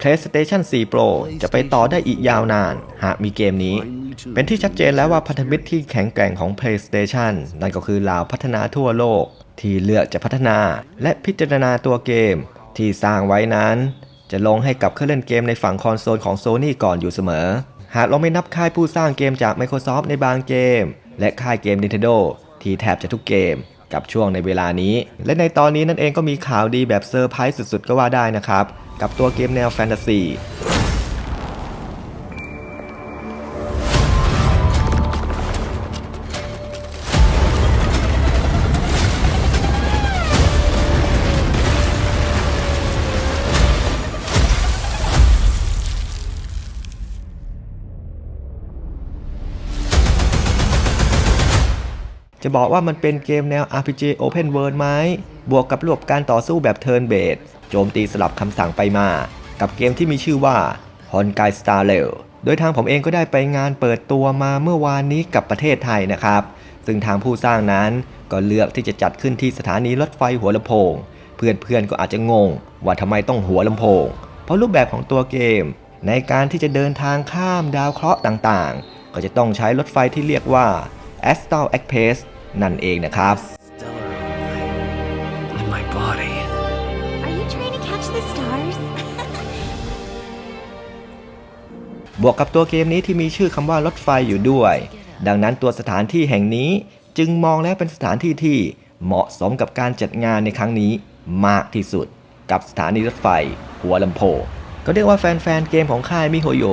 PlayStation 4 Pro จะไปต่อได้อีกยาวนาน หากมีเกมนี้ เป็นที่ชัดเจนแล้วว่าพันธมิตรที่แข็งแกร่งของ PlayStation นั่นก็คือเหล่าพัฒนาทั่วโลก ที่เลือกจะพัฒนาและพิจารณาตัวเกม ที่สร้างไว้นั้น จะลงให้กับเครื่องเล่นเกมในฝั่งคอนโซลของ Sony ก่อนอยู่เสมอ หากเราไม่นับค่ายผู้สร้างเกมจาก Microsoft ในบางเกม และค่ายเกม Nintendo ที่แทบจะทุกเกม กับช่วงในเวลานี้ และในตอนนี้นั่นเองก็มีข่าวดีแบบเซอร์ไพรส์สุดๆ ก็ว่าได้นะครับ กับตัวเกมแนวแฟนตาซี จะบอกว่ามันเป็นเกมแนว RPG Open World ไหมบวกกับระบบการต่อสู้แบบ Turn Based โจมตีสลับคำสั่งไปมา กับเกมที่มีชื่อว่า h o n g a i Star Rail โดยทางผมเองก็ได้ไปงานเปิดตัวมาเมื่อวานนี้กับประเทศไทยนะครับ ซึ่งทางผู้สร้างนั้นก็เลือกที่จะจัดขึ้นที่สถานีรถไฟหัวลำโพง เพื่อนๆก็อาจจะงง ว่าทำไมต้องหัวลำโพง เพราะรูปแบบของตัวเกม ในการที่จะเดินทางข้ามดาวเคราะห์ต่างๆ ก็จะต้องใช้รถไฟที่เรียกว่า Astral Express นั่นเองนะครับ in my body. Are you trying to catch the stars? บวกกับตัวเกมนี้ที่มีชื่อคำว่ารถไฟอยู่ด้วย ดังนั้นตัวสถานที่แห่งนี้จึงมองแล้วเป็นสถานที่ที่เหมาะสมกับการจัดงานในครั้งนี้มากที่สุด กับสถานีรถไฟ หัวลำโพงก็เรียกว่าแฟนๆเกมของค่ายมิโฮโย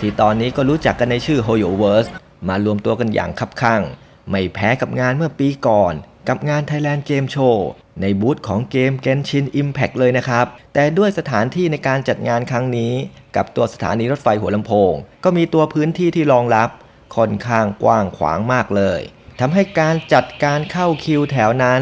ที่ตอนนี้ก็รู้จักกันในชื่อโฮโยเวิร์สมารวมตัวกันอย่างคับข้าง ไม่แพ้กับงานเมื่อปีก่อน กับงาน Thailand Game Show ในบูธของเกม Genshin Impact เลยนะครับ แต่ด้วยสถานที่ในการจัดงานครั้งนี้ กับตัวสถานีรถไฟหัวลำโพง ก็มีตัวพื้นที่ที่รองรับ ค่อนข้างกว้างขวางมากเลยทำให้การจัดการเข้าคิวแถวนั้น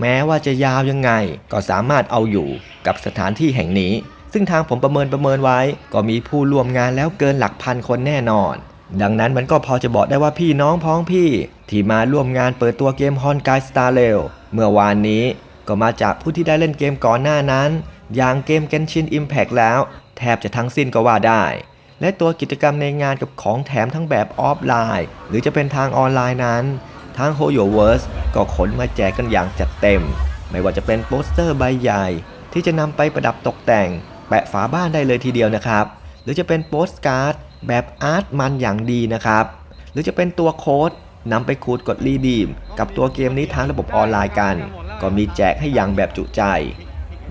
แม้ว่าจะยาวยังไง ก็สามารถเอาอยู่กับสถานที่แห่งนี้ ซึ่งทางผมประเมินประเมินไว้ ก็มีผู้ร่วมงานแล้วเกินหลักพันคนแน่นอน ดังนั้นมันก็พอจะบอกได้ว่าพี่น้องพ้องพี่ ที่มาร่วมงานเปิดตัวเกม h o n g a i Star Rail เมื่อวานนี้ก็มาจากผู้ที่ได้เล่นเกมก่อนหน้านั้น อย่างเกม Genshin Impact แล้ว แทบจะทั้งสิ้นก็ว่าได้ และตัวกิจกรรมในงานกับของแถมทั้งแบบออฟไลน์ หรือจะเป็นทางออนไลน์นั้นทาง h o y o v e r s e ก็ขนมาแจกกันอย่างจัดเต็ม ไม่ว่าจะเป็นโปสเตอร์ใบใหญ่ ที่จะนำไปประดับตกแต่ง แปะฝาบ้านได้เลยทีเดียวนะครับ หรือจะเป็นโปสการ์ดแบบอาร์ตมันอย่างดีนะครับ หรือจะเป็นตัวโค้ดนำไปขูดกดรีดีม กับตัวเกมนี้ทางระบบออนไลน์กัน ก็มีแจกให้อย่างแบบจุใจ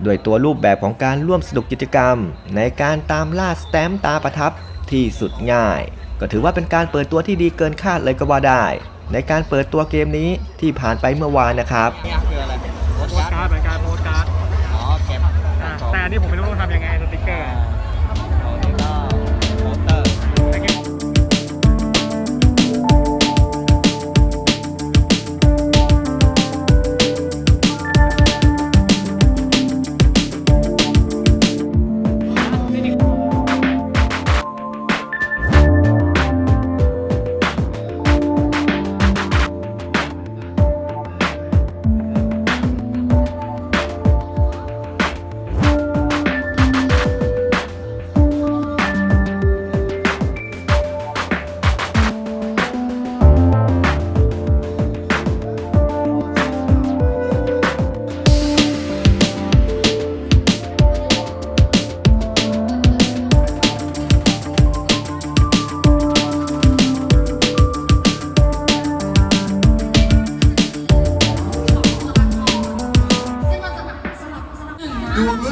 ด้วยตัวรูปแบบของการร่วมสนุกกิจกรรม ในการตามล่าสแตมป์ตาประทับที่สุดง่าย ก็ถือว่าเป็นการเปิดตัวที่ดีเกินคาดเลยก็ว่าได้ ในการเปิดตัวเกมนี้ที่ผ่านไปเมื่อวานนะครับเนี่ยคืออะไรโพสโพสต์การ์ดเหมือนกันโพสต์การ์ดอ๋อเก็บอะแต่อันนี้ผมไม่รู้ต้องทำยังไงสติ๊กเกอร์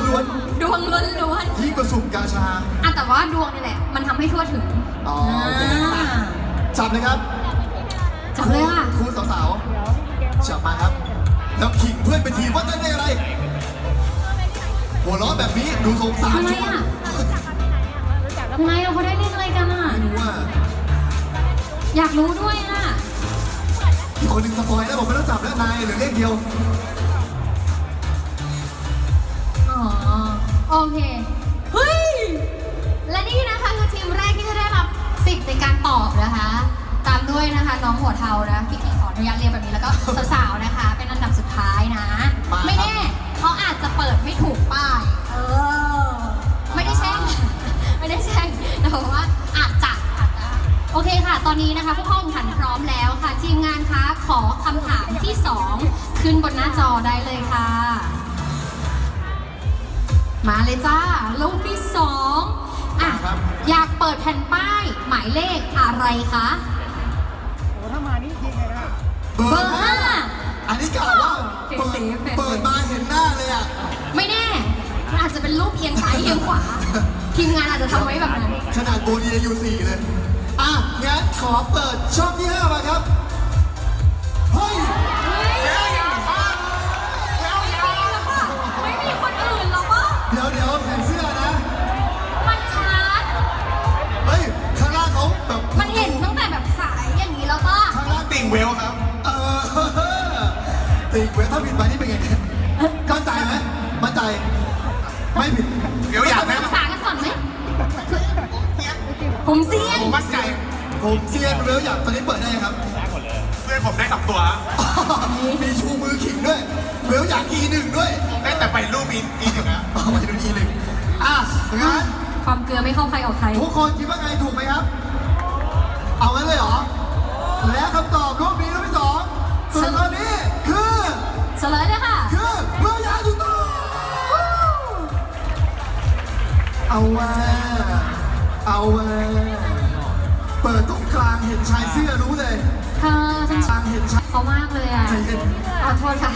ล้วนดวงล้วนๆยิ่งกว่าสุ่มกาชา ๆอะแต่ว่าดวงนี่แหละ มันทำให้ทั่วถึงอ๋อโอเคจับเลยครับจับเลยค่ะครูสาวๆจับมาครับ แล้วขิงเพื่อนเป็นทีมว่าได้ได้อะไร หัวเร้อนแบบนี้ดูสงสารทำไมอะ ทำไมอะเขาได้เล่นอะไรกันอะ ไม่รู้ว่าอยากรู้ด้วยอะ อีกคนหนึงสปอยแล้วบอกไม่ต้องจับแล้วนายเหรือเลขเดียว โอเค เฮ้ย และนี่นะคะคือทีมแรกที่จะได้รับสิทธิ์ในการตอบนะคะ ตามด้วยนะคะน้องหัวเทานะพี่กีขออนุญาตเรียกแบบนี้แล้วก็ สาวๆนะคะ เป็นอันดับสุดท้ายนะไม่แน่เขาอาจจะเปิดไม่ถูกป้าย เออ ไม่ได้แช่ง ไม่ได้แช่งแต่ว่าอาจจะโอเคค่ะ ตอนนี้นะคะผู้เข้าแข่งขันพร้อมแล้วค่ะ ทีมงานคะขอคำถามที่ 2 ขึ้นบนหน้าจอได้เลยค่ะ มาเลยจ้า ลูกที่2อะ ครับ อยากเปิดแผ่นป้ายหมายเลขอะไรคะ โอ้ถ้ามานี่ยิงเลยนะเบเบออร์ร์ห้าห้าอันนี้กล่าวว่าเปิดเสียๆเปิดมาเห็นหน้าเลยอะ ไม่แน่มันอาจจะเป็นรูปเอียงซ้ายเอียงขวา ทีมงานอาจจะทำไว้แบบนั้น ขนาดโบนียูสี่เลย อะ งั้นขอเปิดช่องที่ห้ามาครับ เฮ้ย ผมเซียนมั่นใจผมเซียนเวลอยากตอนนี้เปิดได้ยังครับ เพื่อนผมได้สองตัว มีชูมือขิงด้วยเวลอยาก E หนึ่งด้วยได้แต่ไปรูปอีอีหนึ่งอะเอาไปดู E หนึ่งอะงั้นความเกลือไม่เข้าใครออกใคร ทุกคนคิดว่าไงถูกไหมครับ เอางั้นเลยเหรอ และคำตอบรูปนี้รูปที่สองส่วนตอนนี้คือ เฉลยเลยค่ะ คือเพื่อยาถูกต้องเอาว่าเอาว่า เห็นชายเสื้อรู้เลยเธอฉันกลางเห็นชายเขามากเลยอะใจเย็นขอโทษค่ะ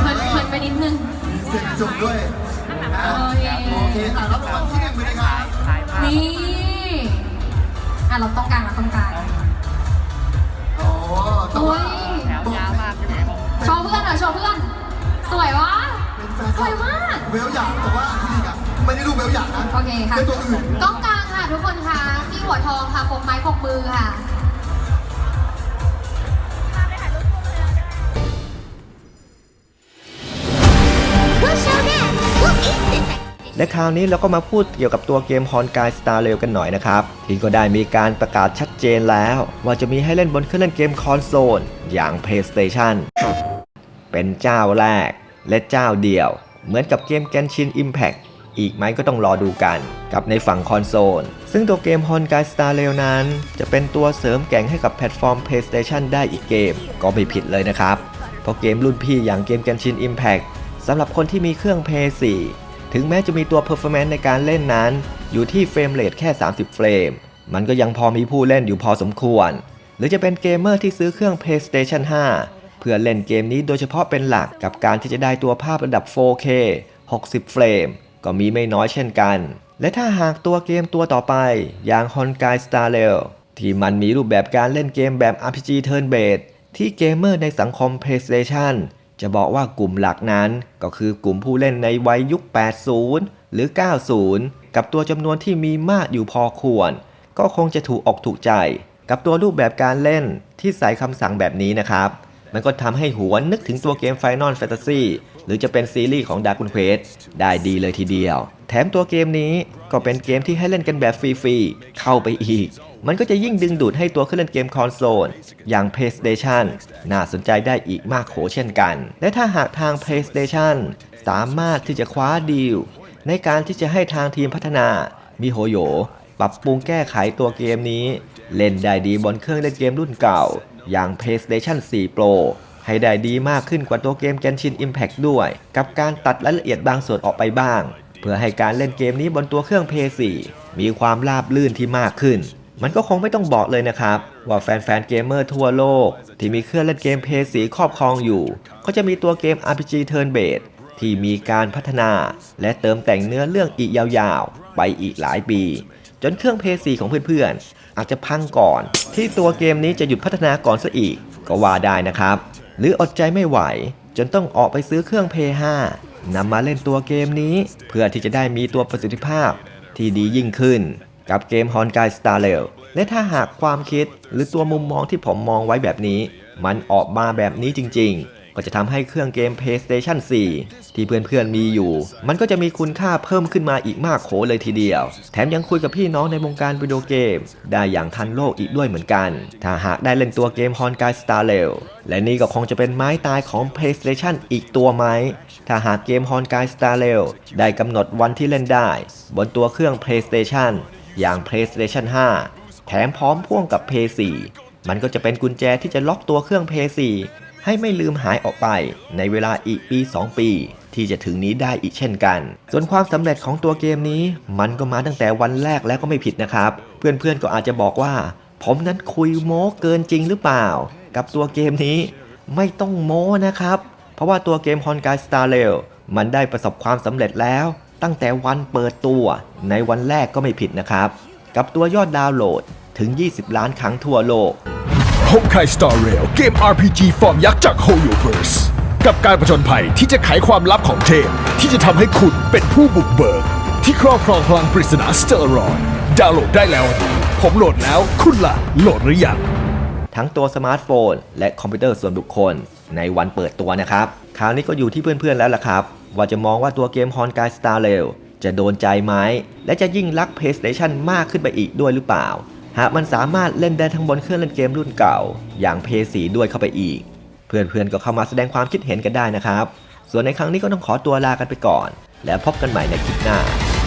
เพลินเพลินไปนิดนึง มีเสียงกระจกด้วยนะโอเค โอเคอะรับรางวัลที่หนึ่งไปเลยครับนี่อะเราต้องการเราต้องการโอ้แต่โอ้ว่ายแถวยาวมากพี่เมย์โชว์เพื่อนหน่อยโชว์เพื่อน สวยวะ เป็นแฟนคสลัวยบมาก เวลอยากแต่ว่าที่นี่อะไม่ได้รูปเวลอยากนะโอเคค่ะเป็นตัวอื่น กล้องกลางค่ะทุกคนค่ะที่ หัวทองค่ะปกไม้ปกมือค่ะและคราวนี้เราก็มาพูดเกี่ยวกับตัวเกม h o n g a i Star Rail กันหน่อยนะครับ ที่ก็ได้มีการประกาศชัดเจนแล้ว ว่าจะมีให้เล่นบนเครื่องเล่นเกมคอนโซล อย่าง PlayStation เป็นเจ้าแรก และเจ้าเดียว เหมือนกับเกม Genshin Impact อีกไหมก็ต้องรอดูกันกับในฝั่งคอนโซล ซึ่งตัวเกม h o n g a i Star Rail นั้น จะเป็นตัวเสริมแก่งให้กับแพลตฟอร์ม PlayStation ได้อีกเกม ก็ไม่ผิดเลยนะครับ เพราะเกมรุ่นพี่อย่างเกม Genshin Impact สำหรับคนที่มีเครื่อง PS4 ถึงแม้จะมีตัว performance ในการเล่นนั้น อยู่ที่เฟรมเรทแค่ 30 เฟรม มันก็ยังพอมีผู้เล่นอยู่พอสมควร หรือจะเป็นเกมเมอร์ที่ซื้อเครื่อง PlayStation 5 เพื่อเล่นเกมนี้โดยเฉพาะเป็นหลักกับการที่จะได้ตัวภาพระดับ 4K 60 เฟรม ก็มีไม่น้อยเช่นกัน และถ้าหากตัวเกมตัวต่อไป อย่าง h o n g a i Star Rail ที่มันมีรูปแบบการเล่นเกมแบบ RPG Turn Based ที่เกมเมอร์ในสังคม PlayStation จะบอกว่ากลุ่มหลักนั้น ก็คือกลุ่มผู้เล่นในวัยยุค 80 หรือ 90 กับตัวจำนวนที่มีมากอยู่พอควร ก็คงจะถูกอกถูกใจ กับตัวรูปแบบการเล่นที่ใส่คำสั่งแบบนี้นะครับ มันก็ทำให้หัวนึกถึงตัวเกม Final Fantasy หรือจะเป็นซีรีส์ของ Dragon Quest ได้ดีเลยทีเดียว แถมตัวเกมนี้ก็เป็นเกมที่ให้เล่นกันแบบฟรีๆ เข้าไปอีก มันก็จะยิ่งดึงดูดให้ตัวเครื่องเล่นเกมคอนโซล อย่าง PlayStation น่าสนใจได้อีกมากโขเช่นกัน และถ้าหากทาง PlayStation สามารถที่จะคว้าดีล ในการที่จะให้ทางทีมพัฒนามิโฮโยปรับปรุงแก้ไขตัวเกมนี้ เล่นได้ดีบนเครื่องเล่นเกมรุ่นเก่า อย่าง PlayStation 4 Pro ให้ได้ดีมากขึ้นกว่าตัวเกม Genshin Impact ด้วย กับการตัดรายละเอียดบางส่วนออกไปบ้าง เพื่อให้การเล่นเกมนี้บนตัวเครื่อง PS4 มีความราบลื่นที่มากขึ้น มันก็คงไม่ต้องบอกเลยนะครับ ว่าแฟนๆเกมเมอร์ทั่วโลก ที่มีเครื่องเล่นเกม PS4 ครอบครองอยู่ ก็จะมีตัวเกม RPG Turn Based ที่มีการพัฒนา และเติมแต่งเนื้อเรื่องอีกยาวๆ ไปอีกหลายปี จนเครื่อง PS4 ของเพื่อนๆ อาจจะพังก่อน ที่ตัวเกมนี้จะหยุดพัฒนาก่อนซะอีก ก็ว่าได้นะครับ หรืออดใจไม่ไหว จนต้องออกไปซื้อเครื่อง PS5 นำมาเล่นตัวเกมนี้ เพื่อที่จะได้มีตัวประสิทธิภาพที่ดียิ่งขึ้น กับเกม h o n g a i Star Rail และถ้าหากความคิดหรือตัวมุมมองที่ผมมองไว้แบบนี้ มันออกมาแบบนี้จริง ๆ ก็จะทำให้เครื่องเกม PlayStation 4 ที่เพื่อนๆมีอยู่ มันก็จะมีคุณค่าเพิ่มขึ้นมาอีกมากโขเลยทีเดียว แถมยังคุยกับพี่น้องในวงการวิดีโอเกม ได้อย่างทันโลกอีกด้วยเหมือนกัน ถ้าหากได้เล่นตัวเกม h o n g a i Star Rail และนี่ก็คงจะเป็นไม้ตายของ PlayStation อีกตัวไหมถ้าหากเกม h o n g a i Star Rail ได้กำหนดวันที่เล่นได้ บนตัวเครื่อง PlayStation อย่าง PlayStation 5 แถมพร้อมพ่วงกับ PS4 มันก็จะเป็นกุญแจที่จะล็อกตัวเครื่อง PS4 ให้ไม่ลืมหายออกไป ในเวลาอีกปี 2 ปี ที่จะถึงนี้ได้อีกเช่นกัน ส่วนความสำเร็จของตัวเกมนี้ มันก็มาตั้งแต่วันแรกแล้วก็ไม่ผิดนะครับ เพื่อนๆก็อาจจะบอกว่า ผมนั้นคุยโม้เกินจริงหรือเปล่า กับตัวเกมนี้ ไม่ต้องโม้นะครับ เพราะว่าตัวเกม h o n g a i Star Rail มันได้ประสบความสำเร็จแล้ว ตั้งแต่วันเปิดตัว ในวันแรกก็ไม่ผิดนะครับ กับตัวยอดดาวน์โหลดถึง 20 ล้านครั้งทั่วโลก h o k a i Star Rail เกม RPG ฟอร์มยักษ์จาก HoloVerse กับการผจญภัยที่จะไขความลับของเทพ ที่จะทำให้คุณเป็นผู้บุกเบิก ที่ครอบครองพลังปริศนาสเตอร์รอยดาวน์โหลดได้แล้ววันนี้ผมโหลดแล้วคุณล่ะโหลดหรือยัง ทั้งตัวสมาร์ทโฟน และคอมพิวเตอร์ส่วนบุคคล ในวันเปิดตัวนะครับ คราวนี้ก็อยู่ที่เพื่อนๆแล้วล่ะครับ ว่าจะมองว่าตัวเกม h o n g a i Star Rail จะโดนใจไหมและจะยิ่งรัก PlayStation มากขึ้นไปอีกด้วยหรือเปล่า หากมันสามารถเล่นได้ทั้งบนเครื่องเล่นเกมรุ่นเก่า อย่างเพสีด้วยเข้าไปอีก เพื่อนๆก็เข้ามาแสดงความคิดเห็นกันได้นะครับ ส่วนในครั้งนี้ก็ต้องขอตัวลากันไปก่อน แล้วพบกันใหม่ในคลิปหน้า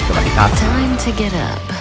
สวัสดีครับ